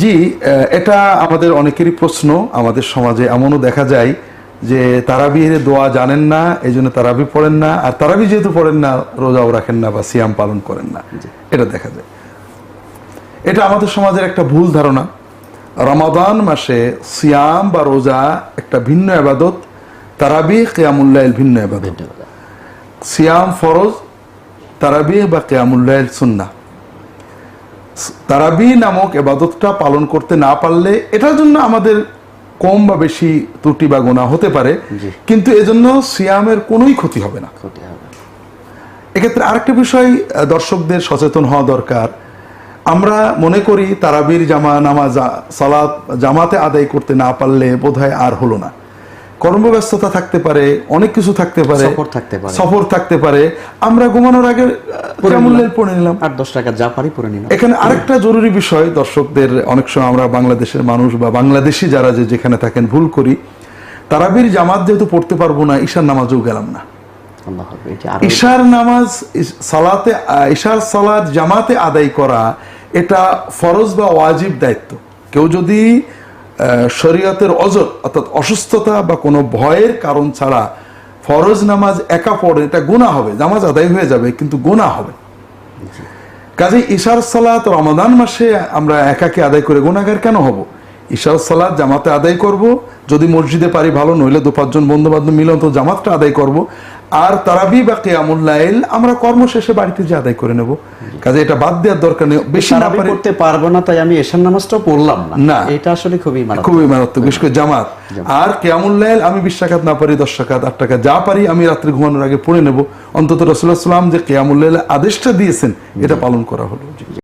জি এটা আমাদের অনেকেরই প্রশ্ন। আমাদের সমাজে এমনও দেখা যায় যে তারাবির দোয়া জানেন না এই জন্য তারাবি পড়েন না আর তারাবি যেহেতু পড়েন না রোজাও রাখেন না বা সিয়াম পালন করেন না। এটা দেখা যায়। এটা আমাদের সমাজের একটা ভুল ধারণা। রমাদান মাসে সিয়াম বা রোজা একটা ভিন্ন আবাদত তারাবি কেয়ামুল্লাইল ভিন্ন আবাদত। সিয়াম ফরজ তারাবি বা কেয়ামুল্লাইল সুন্না তারাবি নামক এবাদতটা পালন করতে না পারলে এটার জন্য আমাদের কম বা বেশি ত্রুটি বা গোনা হতে পারে। কিন্তু এজন্য সিয়ামের কোনোই ক্ষতি হবে না। এক্ষেত্রে আরেকটা বিষয় দর্শকদের সচেতন হওয়া দরকার। আমরা মনে করি তারাবির জামা নামাজ সালাত জামাতে আদায় করতে না পারলে বোধহয় আর হলো না। কর্মব্যস্ততা থাকতে পারে অনেক কিছু থাকতে পারে সফর থাকতে পারে। সফর থাকতে পারে। আমরা ঘুমানোর আগে কেমন পড়ে নিলাম? আট দশ টাকা যা পারি পরে নিলাম। এখানে আরেকটা জরুরি বিষয় দর্শকদের অনেক সময় আমরা বাংলাদেশের মানুষ বা বাংলাদেশি যারা যে যেখানে থাকেন ভুল করি। তারাবির জামাত যেহেতু পড়তে পারব না ঈশার নামাজও গেলাম না। ঈশার নামাজ সালাতে ঈশার সালাত জামাতে আদায় করা এটা ফরজ বা ওয়াজিব দায়িত্ব। কেউ যদি শরীয়তের অজর, অর্থাৎ অসুস্থতা বা কোনো ভয়ের কারণ ছাড়া ফরজ নামাজ একা পড়ে, এটা গুণা হবে, নামাজ আদায় হয়ে যাবে, কিন্তু গুণা হবে। কাজে ঈশার সালাত রমাদান মাসে আমরা একাকে আদায় করে গুণাগার কেন হব? ঈশার সালাত জামাতে আদায় করব, যদি মসজিদে পারি ভালো, নইলে দু পাঁচজন বন্ধু বান্ধব মিলে অন্তত জামাতটা আদায় করব। আর তারাবি বা কেয়ামুল্লাইল আমরা কর্ম শেষে বাড়িতে যে আদায় করে নেব। কাজে এটা বাদ দেওয়ার দরকার নেই। বেশি না করতে পারব না তাই আমি এশার নামাজটাও পড়লাম না। এটা আসলে খুবই খুবই মারাত্মক বিশেষ করে জামাত। আর কেয়ামুল্লাইল আমি বিশ টাকাত না পারি দশ টাকাত আট টাকা যা পারি আমি রাত্রে ঘুমানোর আগে পড়ে নেব। অন্তত রসুল্লাহ সাল্লাম যে কেয়ামুল্লাইল আদেশটা দিয়েছেন এটা পালন করা হলো।